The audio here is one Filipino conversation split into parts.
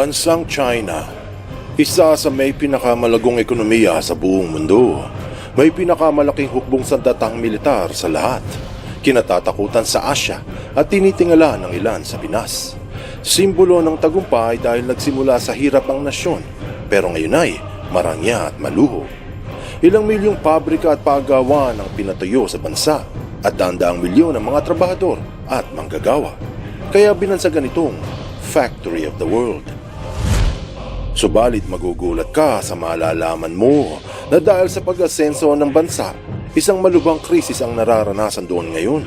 Bansang China, isa sa may pinakamalagong ekonomiya sa buong mundo. May pinakamalaking hukbong sandatang militar sa lahat. Kinatatakutan sa Asya at tinitingala ng ilan sa Pinas. Simbolo ng tagumpay dahil nagsimula sa hirap ang nasyon pero ngayon ay marangya at maluho. Ilang milyong pabrika at pagawa ang pinatuyo sa bansa at daang milyon ng mga trabahador at manggagawa. Kaya binansagan itong Factory of the World. Subalit magugulat ka sa malalaman mo na dahil sa pag-asenso ng bansa, isang malubhang krisis ang nararanasan doon ngayon.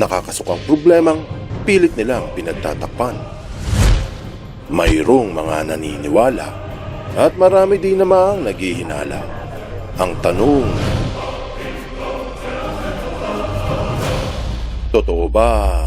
Nakakasukang problemang pilit nilang pinagtatakpan. Mayroong mga naniniwala at marami din namang naghihinala. Ang tanong, Totoo ba?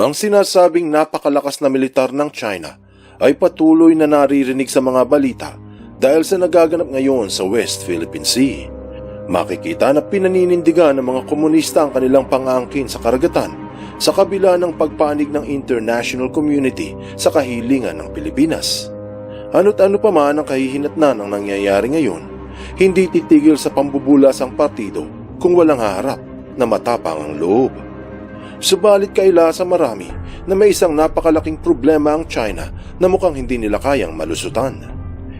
Ang sinasabing napakalakas na militar ng China ay patuloy na naririnig sa mga balita dahil sa nagaganap ngayon sa West Philippine Sea. Makikita na pinaninindigan ng mga komunista ang kanilang pangangkin sa karagatan sa kabila ng pagpanig ng international community sa kahilingan ng Pilipinas. Ano't ano pa man ang kahihinatnan ng nangyayari ngayon, hindi titigil sa pambubulas ang partido kung walang haharap na matapang ang loob. Subalit kaila sa marami na may isang napakalaking problema ang China na mukhang hindi nila kayang malusutan.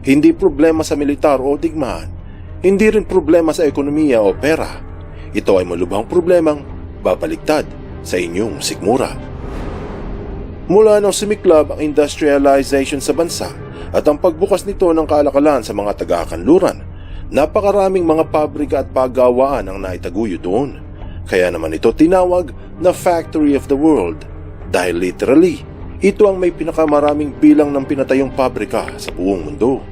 Hindi problema sa militar o digmaan, hindi rin problema sa ekonomiya o pera. Ito ay malubhang problemang babaliktad sa inyong sikmura. Mula nang sumiklab ang industrialization sa bansa at ang pagbukas nito ng kalakalan sa mga taga-kanluran, napakaraming mga pabrika at paggawaan ang naitaguyo doon. Kaya naman ito tinawag na Factory of the World dahil literally, ito ang may pinakamaraming bilang ng pinatayong pabrika sa buong mundo.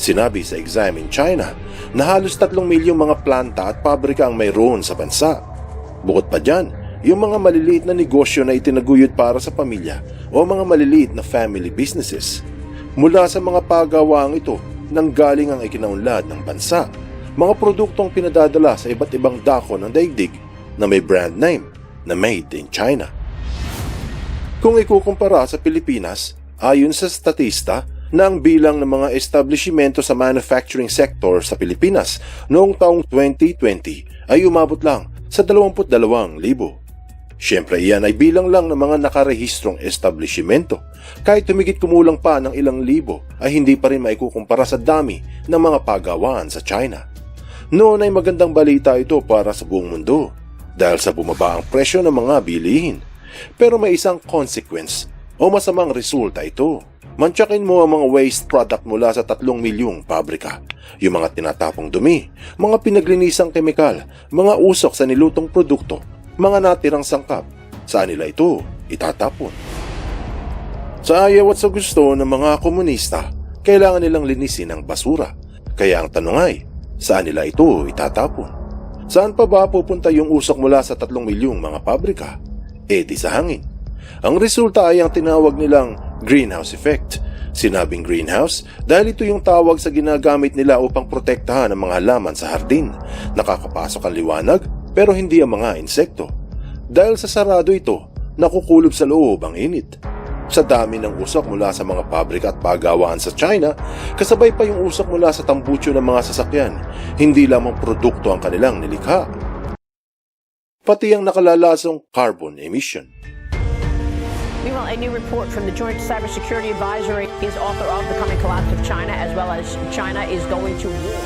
Sinabi sa Exam in China na halos 3 milyong mga planta at pabrika ang mayroon sa bansa. Bukod pa dyan, yung mga maliliit na negosyo na itinaguyod para sa pamilya o mga maliliit na family businesses. Mula sa mga pagawaang ito, nanggaling ang ikinaunlad ng bansa. Mga produktong pinadadala sa iba't ibang dako ng daigdig na may brand name na made in China. Kung ikukumpara sa Pilipinas, ayon sa statista, na ang bilang ng mga establishmento sa manufacturing sector sa Pilipinas noong taong 2020 ay umabot lang sa 22,000. Siyempre iyan ay bilang lang ng mga nakarehistrong establishmento. Kahit tumigit kumulang pa ng ilang libo ay hindi pa rin maikukumpara sa dami ng mga pagawaan sa China. Noon ay magandang balita ito para sa buong mundo dahil sa bumaba ang presyo ng mga bilihin. Pero may isang consequence o masamang resulta ito. Mantsakin mo ang mga waste product mula sa tatlong milyong pabrika. Yung mga tinatapong dumi, mga pinaglinisang kemikal, mga usok sa nilutong produkto, mga natirang sangkap. Saan nila ito itatapon? Sa ayaw at sa gusto ng mga komunista, kailangan nilang linisin ang basura. Kaya ang tanong ay, saan nila ito itatapon? Saan pa ba pupunta yung usok mula sa tatlong milyong mga pabrika? Eh di sa hangin. Ang resulta ay ang tinawag nilang greenhouse effect. Sinabing greenhouse dahil ito yung tawag sa ginagamit nila upang protektahan ang mga halaman sa hardin. Nakakapasok ang liwanag pero hindi ang mga insekto. Dahil sa sarado ito, nakukulob sa loob ang init. Sa dami ng usok mula sa mga pabrika at pagawaan sa China, kasabay pa yung usok mula sa tambucho ng mga sasakyan, hindi lamang produkto ang kanilang nilikha. Pati ang nakalalasong carbon emission. Meanwhile, a new report from the Joint Cybersecurity Advisory is author of The Coming Collapse of China, as well as China is going to war.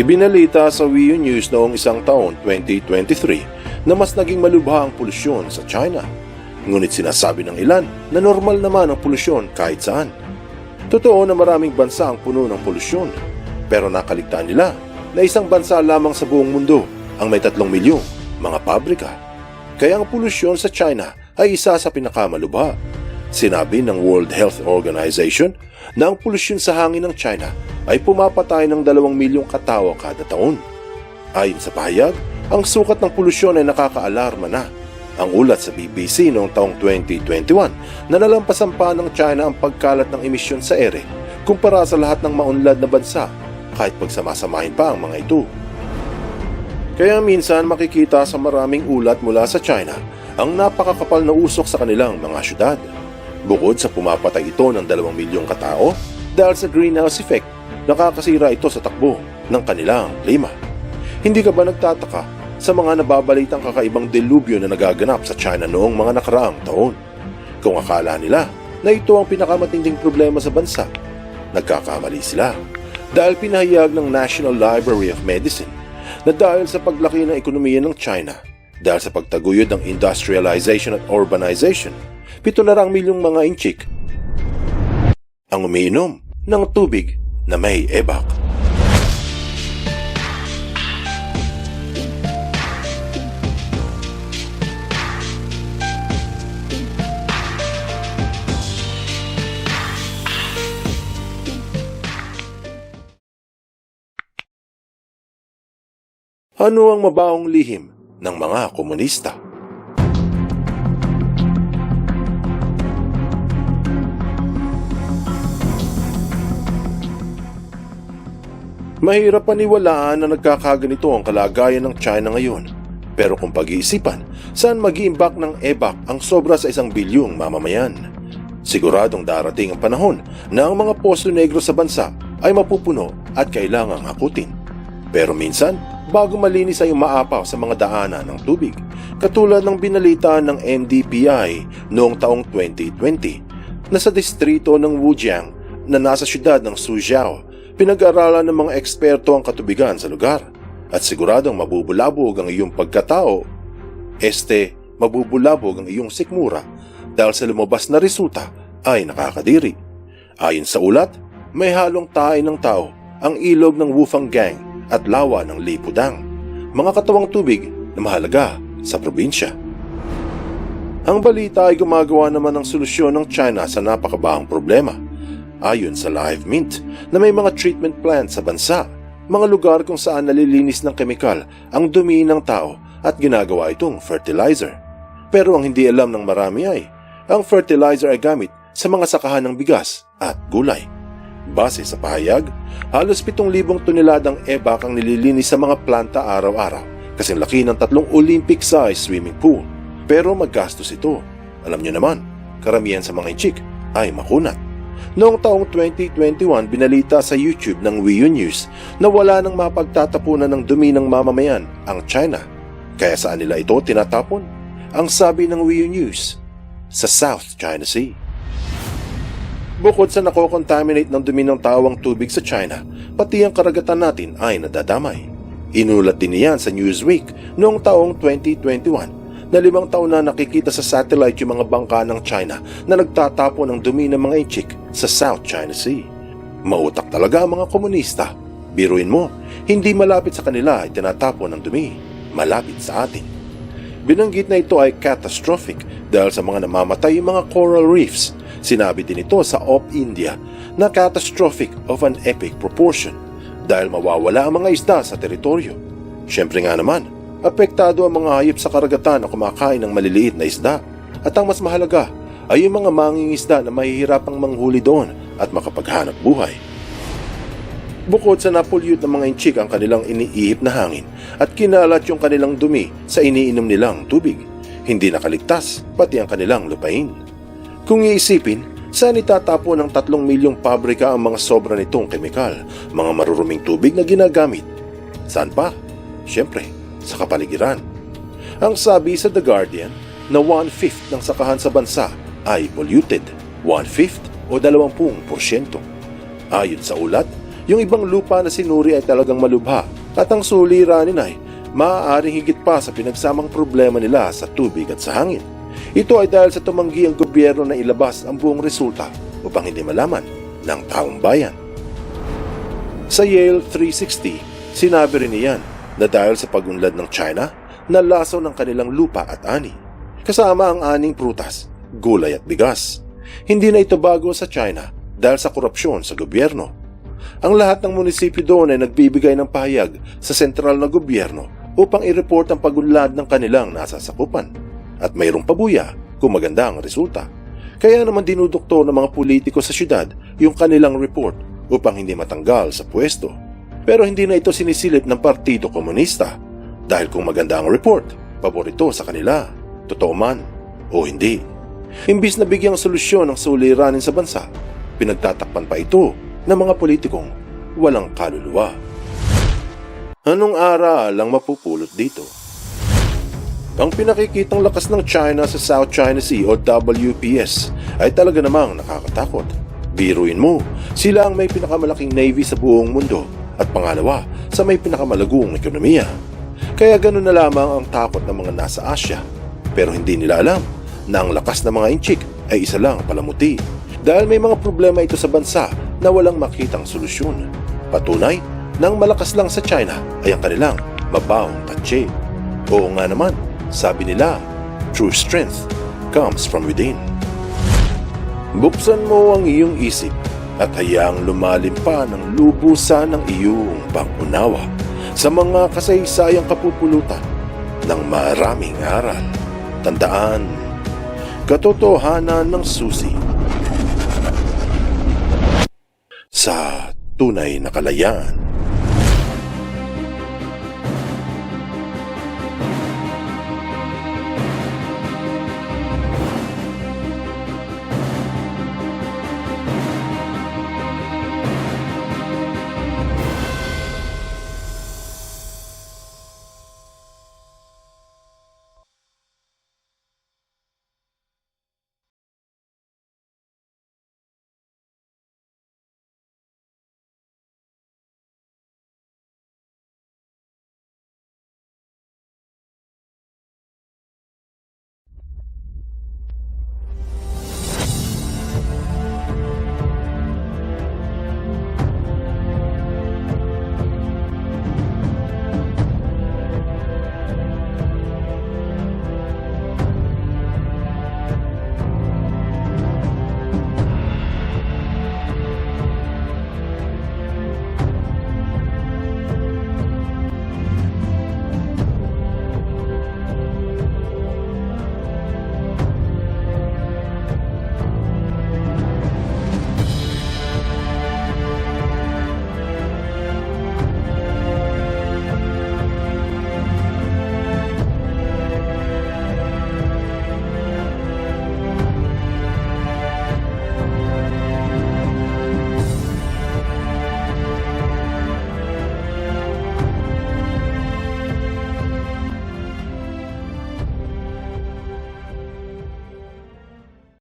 Ibinalita sa WIU News noong isang taon 2023 na mas naging malubha ang polusyon sa China. Ngunit sinasabi ng ilan na normal naman ang polusyon kahit saan. Totoo na maraming bansa ang puno ng polusyon, pero nakaligtaan nila na isang bansa lamang sa buong mundo ang may tatlong milyong mga pabrika. Kaya ang polusyon sa China ay isa sa pinakamalubha. Sinabi ng World Health Organization na ang polusyon sa hangin ng China ay pumapatay ng dalawang milyong katao kada taon. Ayon sa pahayag, ang sukat ng polusyon ay nakakaalarma na. Ang ulat sa BBC noong taong 2021 na nalampasan pa ng China ang pagkalat ng emisyon sa ere kumpara sa lahat ng maunlad na bansa kahit pagsamasamahin pa ang mga ito. Kaya minsan makikita sa maraming ulat mula sa China ang napakakapal na usok sa kanilang mga syudad. Bukod sa pumapatay ito ng dalawang milyong katao dahil sa greenhouse effect, nakakasira ito sa takbo ng kanilang klima. Hindi ka ba nagtataka sa mga nababalitang kakaibang delubyo na nagaganap sa China noong mga nakaraang taon? Kung akala nila na ito ang pinakamatinding problema sa bansa, nagkakamali sila dahil pinahayag ng National Library of Medicine na dahil sa paglaki ng ekonomiya ng China, dahil sa pagtaguyod ng industrialization at urbanization, pito na rang milyong mga inchik ang umiinom ng tubig na may ebak. Ano ang mabahong lihim ng mga komunista? Mahirap paniwalaan na nagkakaganito ang kalagayan ng China ngayon. Pero kung pag-iisipan, saan mag-iimbak ng EBAC ang sobra sa isang bilyong mamamayan? Siguradong darating ang panahon na ang mga posto negro sa bansa ay mapupuno at kailangang hakutin. Pero minsan, bago malinis ay umaapaw sa mga daanan ng tubig, katulad ng binalita ng NDPI noong taong 2020 na sa distrito ng Wujiang na nasa syudad ng Suzhou, pinag-aralan ng mga eksperto ang katubigan sa lugar at siguradong mabubulabog ang iyong pagkatao. Este, mabubulabog ang iyong sikmura dahil sa lumabas na resulta ay nakakadiri. Ayon sa ulat, may halong tae ng tao ang ilog ng Wufang Gang at lawa ng Lipudang, mga katawang tubig na mahalaga sa probinsya. Ang balita ay gumagawa naman ng solusyon ng China sa napakabahang problema. Ayon sa Live Mint na may mga treatment plant sa bansa, mga lugar kung saan nalilinis ng kemikal ang dumi ng tao at ginagawa itong fertilizer. Pero ang hindi alam ng marami ay, ang fertilizer ay gamit sa mga sakahan ng bigas at gulay. Base sa pahayag, halos 7,000 toneladang ebak ang nililinis sa mga planta araw-araw kasing laki ng tatlong Olympic-size swimming pool. Pero maggastos ito. Alam nyo naman, karamihan sa mga inchik ay makunat. Noong taong 2021, binalita sa YouTube ng Weiyu News na wala nang mapagtatapunan ng dumi ng mamamayan ang China. Kaya saan nila ito tinatapon? Ang sabi ng Weiyu News, sa South China Sea. Bukod sa nakokontaminate ng dumi ng tawang tubig sa China, pati ang karagatan natin ay nadadamay. Inulat din niyan sa Newsweek noong taong 2021 na limang taon na nakikita sa satellite yung mga bangka ng China na nagtatapon ng dumi ng mga inchik sa South China Sea. Mautak talaga ang mga komunista. Biruin mo, hindi malapit sa kanila ay tinatapon ng dumi. Malapit sa atin. Binanggit na ito ay catastrophic dahil sa mga namamatay mga coral reefs. Sinabi din ito sa Op India na catastrophic of an epic proportion dahil mawawala ang mga isda sa teritoryo. Siyempre nga naman, apektado ang mga hayop sa karagatan na kumakain ng maliliit na isda. At ang mas mahalaga ay yung mga mangingisda na mahihirapang manghuli doon at makapaghanap buhay. Bukod sa napolyute ng mga inchik ang kanilang iniihip na hangin at kinalat yung kanilang dumi sa iniinom nilang tubig, hindi nakaligtas pati ang kanilang lupain. Kung iisipin, saan itatapon ng tatlong milyong pabrika ang mga sobra nitong kemikal, mga maruruming tubig na ginagamit? Saan pa? Siyempre, sa kapaligiran. Ang sabi sa The Guardian na one-fifth ng sakahan sa bansa ay polluted, one-fifth o 20%. Ayon sa ulat, yung ibang lupa na sinuri ay talagang malubha at ang suliranin ay maaaring higit pa sa pinagsamang problema nila sa tubig at sa hangin. Ito ay dahil sa tumanggi ang gobyerno na ilabas ang buong resulta upang hindi malaman ng taong bayan. Sa Yale 360, sinabi rin niyan na dahil sa pagunlad ng China, nalasaw ng kanilang lupa at ani. Kasama ang aning prutas, gulay at bigas. Hindi na ito bago sa China dahil sa korupsyon sa gobyerno. Ang lahat ng munisipyo doon ay nagbibigay ng pahayag sa sentral na gobyerno upang i-report ang pagunlad ng kanilang nasasakupan. At mayroong pabuya kung maganda ang resulta. Kaya naman dinudukto ng mga politiko sa syudad yung kanilang report upang hindi matanggal sa pwesto. Pero hindi na ito sinisilip ng Partido Komunista dahil kung maganda ang report, paborito sa kanila, totoo man o hindi. Imbis na bigyang solusyon ang suliranin sa bansa, pinagtatakpan pa ito ng mga politikong walang kaluluwa. Anong aral ang mapupulot dito? Ang pinakikitang lakas ng China sa South China Sea o WPS ay talaga namang nakakatakot. Biruin mo, sila ang may pinakamalaking navy sa buong mundo at pangalawa sa may pinakamalagong ekonomiya. Kaya ganun na lamang ang takot ng mga nasa Asia. Pero hindi nila alam na ang lakas ng mga inchik ay isa lang palamuti. Dahil may mga problema ito sa bansa na walang makitang solusyon. Patunay, nang malakas lang sa China ay ang kanilang mabawang tatse. Oo nga naman, sabi nila, true strength comes from within. Buksan mo ang iyong isip at hayaang lumalim pa ng lubusan ng iyong pangunawa sa mga kasaysayang kapupulutan ng maraming aral. Tandaan, katotohanan ng susi sa tunay na kalayaan.